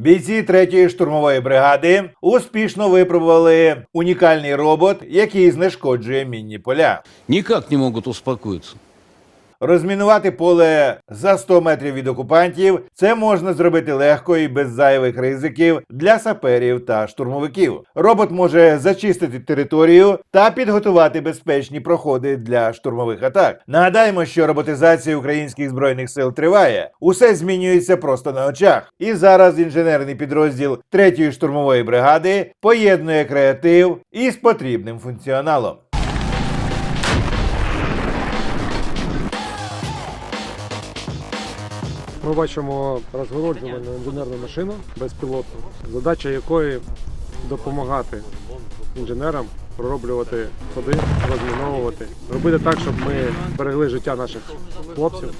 Бійці 3-ї штурмової бригади успішно випробували унікальний робот, який знешкоджує мінні поля. Ніяк не можуть успокоиться. Розмінувати поле за 100 метрів від окупантів це можна зробити легко і без зайвих ризиків для саперів та штурмовиків. Робот може зачистити територію та підготувати безпечні проходи для штурмових атак. Нагадаємо, що роботизація українських збройних сил триває. Усе змінюється просто на очах. І зараз інженерний підрозділ 3-ї штурмової бригади поєднує креатив із потрібним функціоналом. Ми бачимо розгороджувальну інженерну машину безпілотну, задача якої допомагати інженерам пророблювати ходи, розміновувати, робити так, щоб ми берегли життя наших хлопців.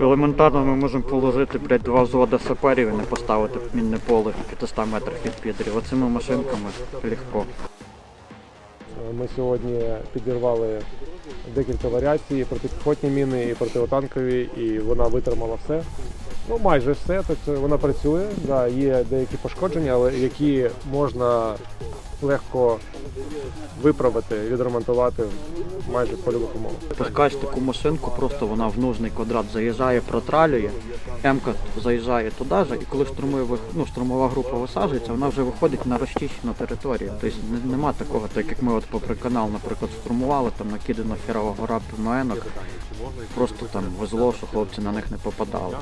Елементарно ми можемо положити блядь, два взвода саперів і не поставити мінне поле в 500 метрах від підрів. Оцими машинками легко. Ми сьогодні підірвали декілька варіацій, протипіхотні міни і противотанкові, і вона витримала все. Ну, майже все. Тобто вона працює, да, є деякі пошкодження, але які можна легко виправити, відремонтувати майже в польових умовах. Пускаєш таку машинку, просто вона в нужний квадрат заїжджає, протралює, М-ка заїжджає туди ж, і коли ну, штурмова група висаджується, вона вже виходить на розчищену територію. Тобто нема такого, так як ми от попри канал, наприклад, штурмували, там накидана херова гора ПМНок, просто там везло, що хлопці на них не попадали.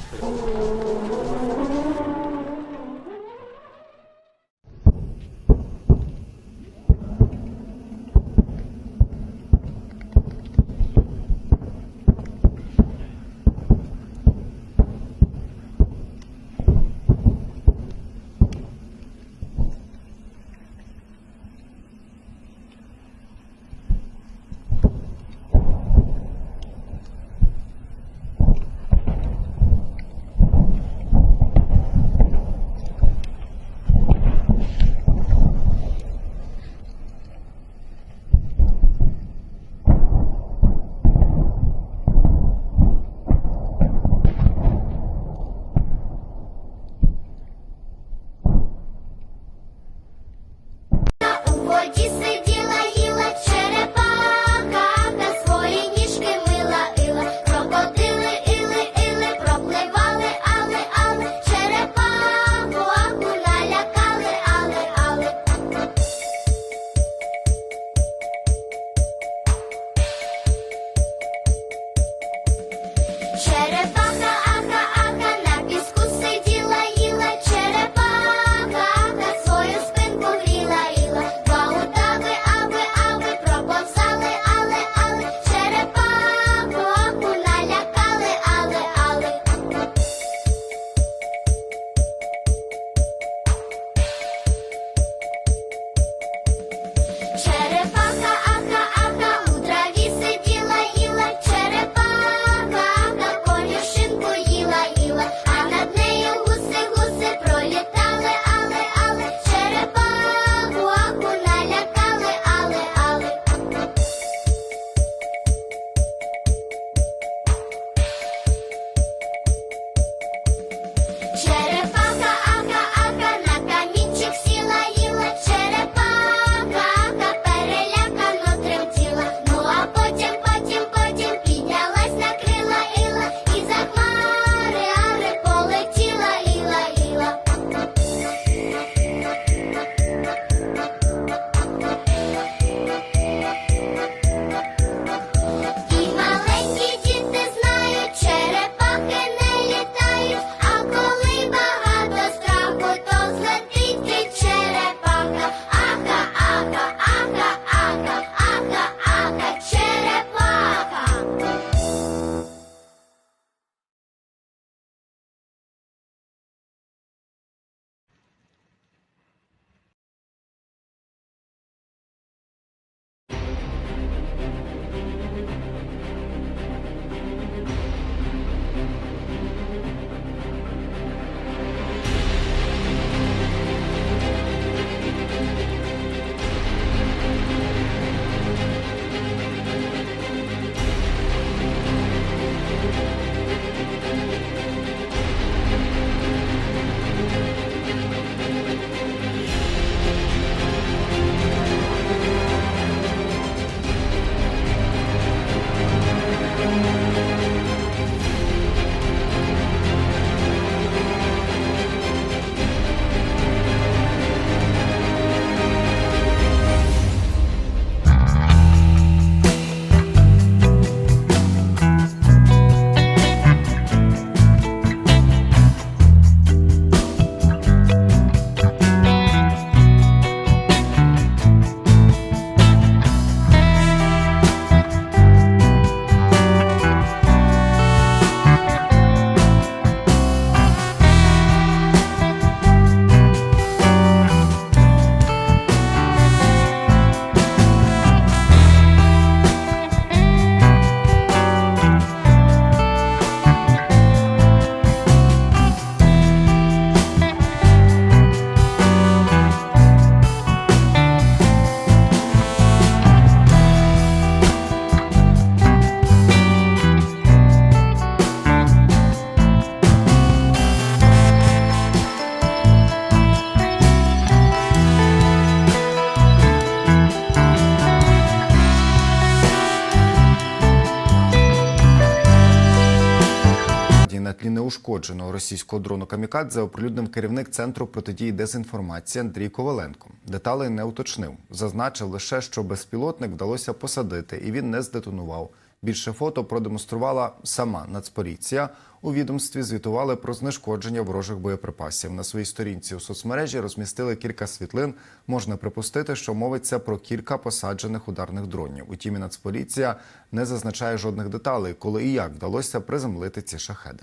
Неушкодженого російського дрону Камікадзе оприлюднив керівник центру протидії дезінформації Андрій Коваленко. Деталей не уточнив. Зазначив лише, що безпілотник вдалося посадити, і він не здетонував. Більше фото продемонструвала сама Нацполіція. У відомстві звітували про знешкодження ворожих боєприпасів. На своїй сторінці у соцмережі розмістили кілька світлин. Можна припустити, що мовиться про кілька посаджених ударних дронів. Утім, і Нацполіція не зазначає жодних деталей, коли і як вдалося приземлити ці шахеди.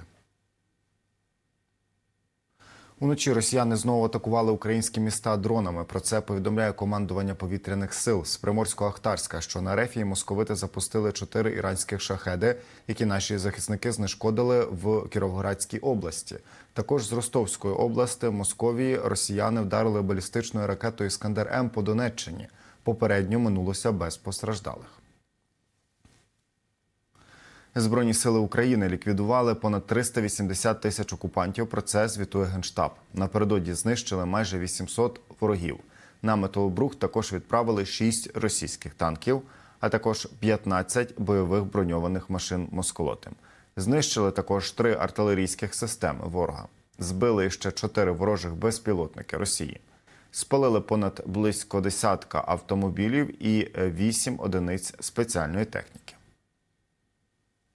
Уночі росіяни знову атакували українські міста дронами. Про це повідомляє командування повітряних сил з Приморсько-Ахтарська, що на рефії московити запустили чотири іранських шахеди, які наші захисники знешкодили в Кіровоградській області. Також з Ростовської області в Московії росіяни вдарили балістичною ракетою Іскандер М по Донеччині. Попередньо минулося без постраждалих. Збройні сили України ліквідували понад 380 тисяч окупантів. Про це звітує генштаб. Напередодні знищили майже 800 ворогів. На металобрух також відправили 6 російських танків, а також 15 бойових броньованих машин москолотим. Знищили також три артилерійських системи ворога. Збили ще чотири ворожих безпілотники Росії. Спалили понад близько десятка автомобілів і 8 одиниць спеціальної техніки.